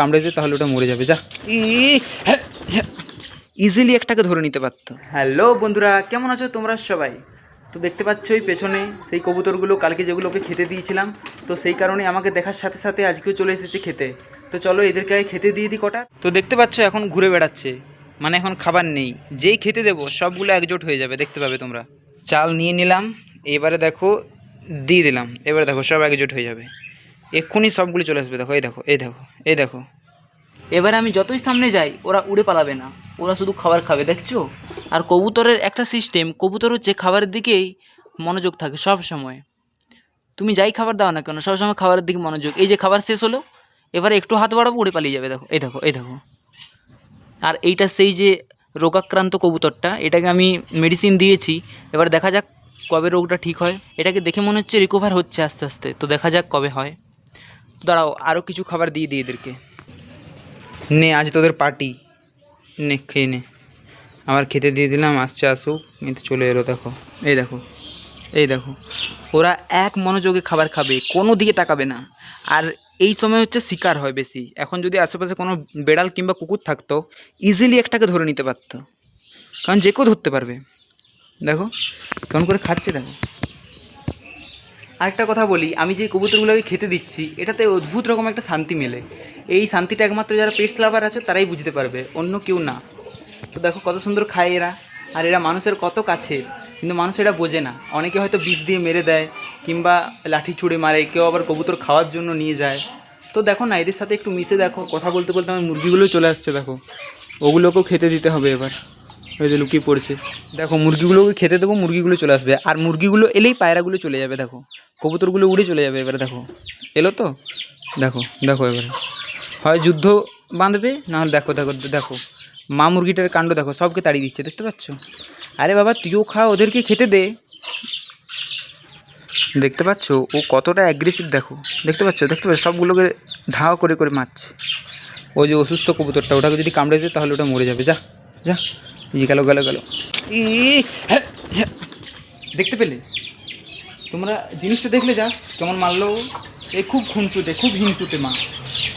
কামড়ে দিতে তাহলে ওটা মরে যাবে যা। ইজিলি একটাকে ধরে নিতে পারতো। হ্যালো বন্ধুরা কেমন আছো তোমরা সবাই? তো দেখতে পাচ্ছ ওই পেছনে সেই কবুতরগুলো কালকে যেগুলোকে খেতে দিয়েছিলাম তো সেই কারণে আমাকে দেখার সাথে সাথে আজকেও চলে এসেছে খেতে। তো চলো এদেরকে আগে খেতে দিয়ে দিই কটা। তো দেখতে পাচ্ছ এখন ঘুরে বেড়াচ্ছে মানে এখন খাবার নেই। যেই খেতে দেবো সবগুলো একজোট হয়ে যাবে দেখতে পাবে তোমরা। চাল নিয়ে নিলাম এবারে দেখো দিয়ে দিলাম। এবারে দেখো সব একজোট হয়ে যাবে। এক্ষুনি সবগুলো চলে আসবে। দেখো, এই দেখো এই দেখো এই দেখো। এবারে আমি যতই সামনে যাই, ওরা উড়ে পালাবে না। ওরা শুধু খাবার খাবে, দেখছ? আর কবুতরের একটা সিস্টেম কবুতর হচ্ছে খাবারের দিকেই মনোযোগ থাকে সব সময় তুমি যাই খাবার দাও না কেন, সবসময় খাবারের দিকে মনোযোগ। এই যে খাবার শেষ হলো, এবারে একটু হাত বাড়াবো, উড়ে পালিয়ে যাবে। দেখো, এই দেখো এই দেখো। আর এইটা সেই যে রোগাক্রান্ত কবুতরটা, এটাকে আমি মেডিসিন দিয়েছি। এবার দেখা যাক কবে রোগটা ঠিক হয়। এটাকে দেখে মনে হচ্ছে রিকভার হচ্ছে আস্তে আস্তে। তো দেখা যাক কবে হয়। দাঁড়াও আরও কিছু খাবার দিয়ে দিই এদেরকে। নে, আজ তোদের পার্টি নে, খেয়ে নে। আবার খেতে দিয়ে দিলাম, আসছে আসুক কিন্তু চলে এলো, দেখো। এই দেখো এই দেখো। ওরা এক মনোযোগে খাবার খাবে, কোনো দিকে তাকাবে না। আর এই সময় হচ্ছে শিকার হয় বেশি। এখন যদি আশেপাশে কোনো বেড়াল কিংবা কুকুর থাকতো ইজিলি একটাকে ধরে নিতে পারতো। কারণ যে কেউ ধরতে পারবে। দেখো, কেমন করে খাচ্ছে দেখো। আরেকটা কথা বলি, আমি যে কবুতরগুলোকে খেতে দিচ্ছি, এটাতে অদ্ভুত রকম একটা শান্তি মেলে। এই শান্তিটা একমাত্র যারা পেস্ট লাভার আছে, তারাই বুঝতে পারবে, অন্য কেউ না। তো দেখো কত সুন্দর খায় এরা, আর এরা মানুষের কত কাছে, কিন্তু মানুষ এটা বোঝে না। অনেকে হয়তো বিষ দিয়ে মেরে দেয়, কিংবা লাঠি ছুঁড়ে মারে, কেউ আবার কবুতর খাওয়ার জন্য নিয়ে যায়। তো দেখো না, এদের সাথে একটু মিশে দেখো, কথা বলতে বলতে আমার মুরগিগুলো চলে আসছে, দেখো। ওগুলোকেও খেতে দিতে হবে এবার। ওই যে লুকিয়ে পড়ছে। দেখো মুরগিগুলোকে খেতে দেবো মুরগিগুলো চলে আসবে। আর মুরগিগুলো এলেই পায়রাগুলো চলে যাবে, দেখো। কবুতরগুলো উড়ে চলে যাবে এবারে, দেখো। এলো তো? দেখো দেখো এবারে। হয় যুদ্ধ বাঁধবে, না হলে দেখো দেখো দেখো। মা মুরগিটার কাণ্ড দেখো, সবকে তাড়িয়ে দিচ্ছে, দেখতে পাচ্ছ? আরে বাবা, তুইও খা, ওদেরকে খেতে দে। দেখতে পাচ্ছ? ও কতটা অ্যাগ্রেসিভ দেখো। দেখতে পাচ্ছ? দেখতে পাচ্ছ? সবগুলোকে ধাওয়া করে করে মারছে। ও যে অসুস্থ কবুতরটা, ওটাকে যদি কামড়ে দেয় তাহলে ওটা মরে যাবে। যা যা। গেল গেল গেল। ই দেখতে পেলে? তোমরা জিনিসটা দেখলে যা কেমন মারলো? এ খুব খুনসুটে খুব হিংসুটে মা।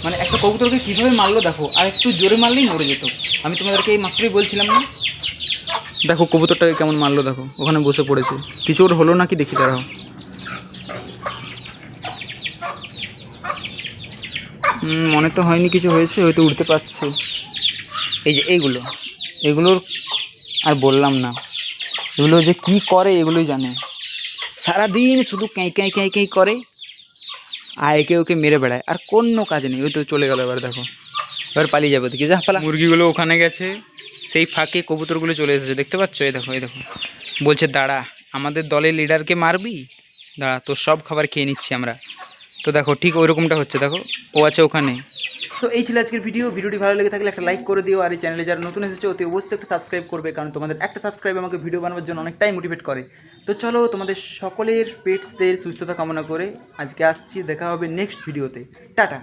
মানে একটা কবুতরকে কীভাবে মারলো দেখো আর একটু জোরে মারলেই মরে যেত। আমি তোমাদেরকে এই মাত্রই বলছিলাম না? দেখো কবুতরটাকে কেমন মারলো দেখো ওখানে বসে পড়েছে। কিছু ওর হলো নাকি দেখি দাঁড়াও। মনে তো হয়নি কিছু হয়েছে হয়তো উঠতে পারছে। এই যে এইগুলো। এগুলোর আর বললাম না। এগুলো যে কি করে এগুলোই জানে। সারাদিন শুধু ক্যাঁ ক্যাঁ ক্যাঁ ক্যাঁ করে আর একে ওকে মেরে বেড়ায়। আর কোনো কাজ নেই। ওই তো চলে গেল এবার দেখো। এবার পালিয়ে যাবে দেখি যা, পালা। মুরগিগুলো ওখানে গেছে। সেই ফাঁকে কবুতরগুলো চলে এসেছে। দেখতে পাচ্ছ? এই দেখো এই দেখো। বলছে, দাঁড়া, আমাদের দলের লিডারকে মারবি? দাঁড়া, তোর সব খাবার খেয়ে নিচ্ছি আমরা। তো দেখো, ঠিক ওই রকমটা হচ্ছে। দেখো, ও আছে ওখানে। তো এই ছিল আজকের ভিডিও ভিডিওটি ভালো লেগে থাকলে একটা লাইক করে দিও। আর এই চ্যানেলে যারা নতুন এসেছে, অতি অবশ্যই একটা সাবস্ক্রাইব করবে, কারণ তোমাদের একটা সাবস্ক্রাইব আমাকে ভিডিও বানানোর জন্য অনেকটাই মোটিভেট করে। তো চলো, তোমাদের সকলের পেটসদের সুস্থতা কামনা করে আজকে আসছি। দেখা হবে নেক্সট ভিডিওতে টাটা!